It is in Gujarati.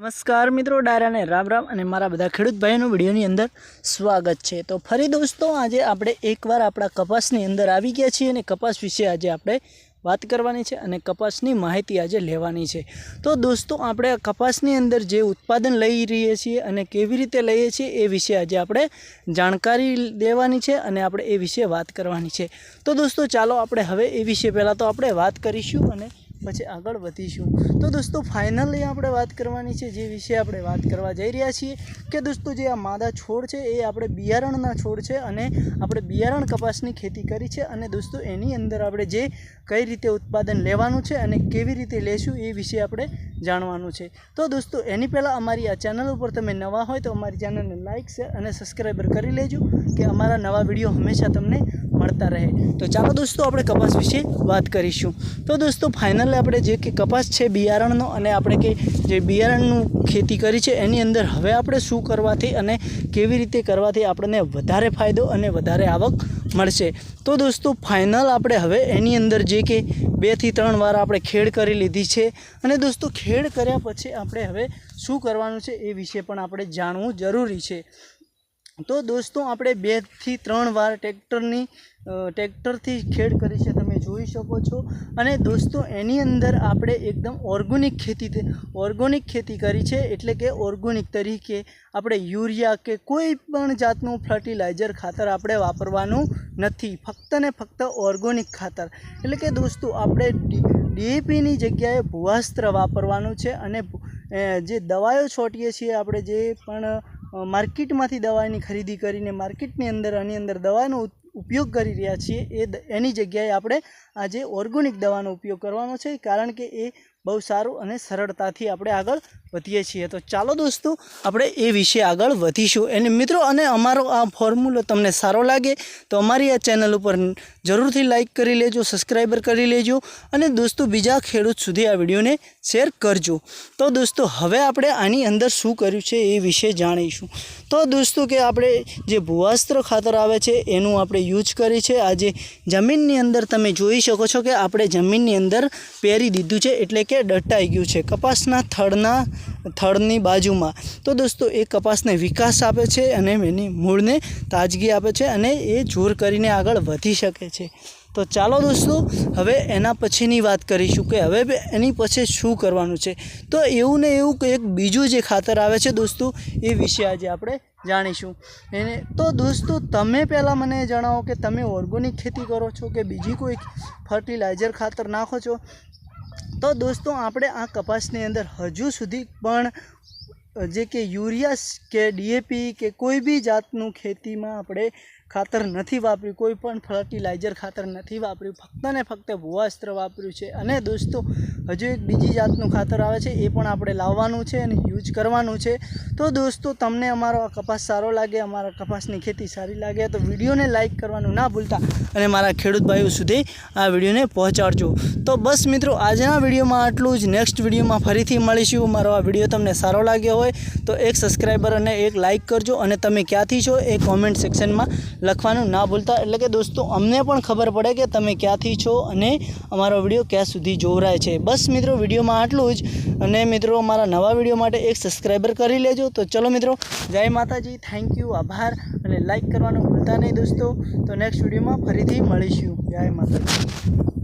નમસ્કાર મિત્રો, ડાયરાને રામ રામ અને મારા બધા ખેડૂત ભાઈઓનું વિડીયોની અંદર સ્વાગત છે. તો ફરી દોસ્તો, આજે આપણે એકવાર આપણા કપાસની અંદર આવી ગયા છીએ અને કપાસ વિશે આજે આપણે વાત કરવાની છે અને કપાસની માહિતી આજે લેવાની છે. તો દોસ્તો, આપણે કપાસની અંદર જે ઉત્પાદન લઈ રહીએ છીએ અને કેવી રીતે લઈએ છીએ એ વિશે આજે આપણે જાણકારી દેવાની છે અને આપણે એ વિશે વાત કરવાની છે. તો દોસ્તો, ચાલો આપણે હવે એ વિશે પહેલાં તો આપણે વાત કરીશું અને પછી આગળ વધીશું. તો દોસ્તો ફાઇનલી આપણે વાત કરવાની છે જે વિશે આપણે વાત કરવા જઈ રહ્યા છીએ કે દોસ્તો, જે આ માદા છોડ છે એ આપણે બિયારણના છોડ છે અને આપણે બિયારણ કપાસની ખેતી કરી છે અને દોસ્તો, એની અંદર આપણે જે કઈ રીતે ઉત્પાદન લેવાનું છે અને કેવી રીતે લેશું એ વિશે આપણે જાણવાનું છે. તો દોસ્તો, એની પહેલાં અમારી આ ચેનલ ઉપર તમે નવા હોય તો અમારી ચેનલને લાઇક શેર અને સબસ્ક્રાઈબર કરી લેજો કે અમારા નવા વીડિયો હંમેશા તમને મળતા રહે. તો ચાલો દોસ્તો, આપણે કપાસ વિશે વાત કરીશું. તો દોસ્તો ફાઇનલ આપણે જે કે કપાસ છે બિયારણનો અને આપણે કે જે બિયારણનું ખેતી કરી છે, એની અંદર હવે આપણે શું કરવાથી અને કેવી રીતે કરવાથી આપણને વધારે ફાયદો અને વધારે આવક મળશે. તો દોસ્તો ફાઇનલ આપણે હવે એની અંદર જે કે બેથી ત્રણ વાર આપણે ખેડ કરી લીધી છે અને દોસ્તો, ખેડ કર્યા પછી આપણે હવે શું કરવાનું છે એ વિશે પણ આપણે જાણવું જરૂરી છે. તો દોસ્તો, આપણે બેથી ત્રણ વાર ટ્રેક્ટરની ટ્રેક્ટરથી ખેડ કરી છે, તમે જોઈ શકો છો. અને દોસ્તો, એની અંદર આપણે એકદમ ઓર્ગોનિક ખેતી ઓર્ગોનિક ખેતી કરી છે, એટલે કે ઓર્ગોનિક તરીકે આપણે યુરિયા કે કોઈ પણ જાતનું ફર્ટિલાઇઝર ખાતર આપણે વાપરવાનું નથી. ફક્ત ને ફક્ત ઓર્ગોનિક ખાતર. એટલે કે દોસ્તો, આપણે ડીએપીની જગ્યાએ ભૂવાસ્ત્ર વાપરવાનું છે અને જે દવાઓ છોટીએ છીએ, આપણે જે પણ માર્કેટમાંથી દવાની ખરીદી કરીને માર્કેટની અંદર આની અંદર દવાનો ઉપયોગ કરી રહ્યા છીએ એ એની જગ્યાએ આપણે આજે ઓર્ગોનિક દવાનો ઉપયોગ કરવાનો છે, કારણ કે એ બહુ સારું અને સરળતાથી આપણે આગળ વધીએ છીએ. તો ચાલો દોસ્તો, આપણે એ વિશે આગળ વધીશું. અને મિત્રો, અને અમારો આ ફોર્મ્યુલો તમને સારો લાગે તો અમારી આ ચેનલ ઉપર જરૂરથી લાઇક કરી લેજો, સબસ્ક્રાઈબર કરી લેજો, અને દોસ્તો, બીજા ખેડૂત સુધી આ વિડીયોને શેર કરજો. તો દોસ્તો, હવે આપણે આની અંદર શું કર્યું છે એ વિશે જાણીશું. તો દોસ્તો, કે આપણે જે ભૂવાસ્ત્ર ખાતર આવે છે, એનું આપણે યુઝ કરી છે. આજે જમીનની અંદર તમે જોઈ શકો છો કે આપણે જમીનની અંદર પહેરી દીધું છે એટલે કે દટાઈ ગયું છે કપાસના થડના થડની બાજુમાં. તો દોસ્તો, એ કપાસને વિકાસ આપે છે અને એની મૂળને તાજગી આપે છે અને એ જોર કરીને આગળ વધી શકે છે. તો ચાલો દોસ્તો, હવે એના પછીની વાત કરીશું કે હવે એની પછી શું કરવાનું છે. તો એવું ને એવું કે એક બીજું જે ખાતર આવે છે દોસ્તો, એ વિશે આજે આપણે જાણીશું. એને, તો દોસ્તો, તમે પહેલાં મને જણાવો કે તમે ઓર્ગોનિક ખેતી કરો છો કે બીજી કોઈ ફર્ટિલાઇઝર ખાતર નાખો છો? તો દોસ્તો, આપણે આ કપાસની અંદર હજુ સુધી પણ જે કે યુરિયા કે ડીએપી કે કોઈ બી જાતનું ખેતીમાં આપણે ખાતર નથી વાપર્યું, કોઈ પણ ફર્ટિલાઇઝર ખાતર નથી વાપર્યું, ફક્ત ને ફક્ત ભૂવાસ્ત્ર વાપર્યું છે. અને દોસ્તો, હજુ એક બીજી જાતનું ખાતર આવે છે, એ પણ આપણે લાવવાનું છે અને યુઝ કરવાનું છે. તો દોસ્તો, તમને અમારો આ કપાસ સારો લાગે, અમારા કપાસની ખેતી સારી લાગે, તો વિડીયોને લાઇક કરવાનું ના ભૂલતા અને મારા ખેડૂત ભાઈઓ સુધી આ વિડીયોને પહોંચાડજો. તો બસ મિત્રો, આજના વિડીયોમાં આટલું જ. નેક્સ્ટ વિડીયોમાં ફરીથી મળીશું. મારો આ વીડિયો તમને સારો લાગ્યો હોય તો એક સબસ્ક્રાઈબર અને એક લાઇક કરજો અને તમે ક્યાંથી છો એ કોમેન્ટ સેક્શનમાં લખવાનું ના ભૂલતા. એટલે કે દોસ્તો, અમને પણ ખબર પડે કે તમે ક્યાંથી છો અને અમારો વીડિયો ક્યાં સુધી જોવરાય છે. બસ મિત્રો, વિડીયોમાં આટલું જ. અને મિત્રો, અમારા નવા વીડિયો માટે એક સબસ્ક્રાઈબર કરી લેજો. તો ચલો મિત્રો, જય માતાજી. થેન્ક યુ આભાર. અને લાઇક કરવાનું ભૂલતા નહીં દોસ્તો. તો નેક્સ્ટ વિડીયોમાં ફરીથી મળીશું. જય માતાજી.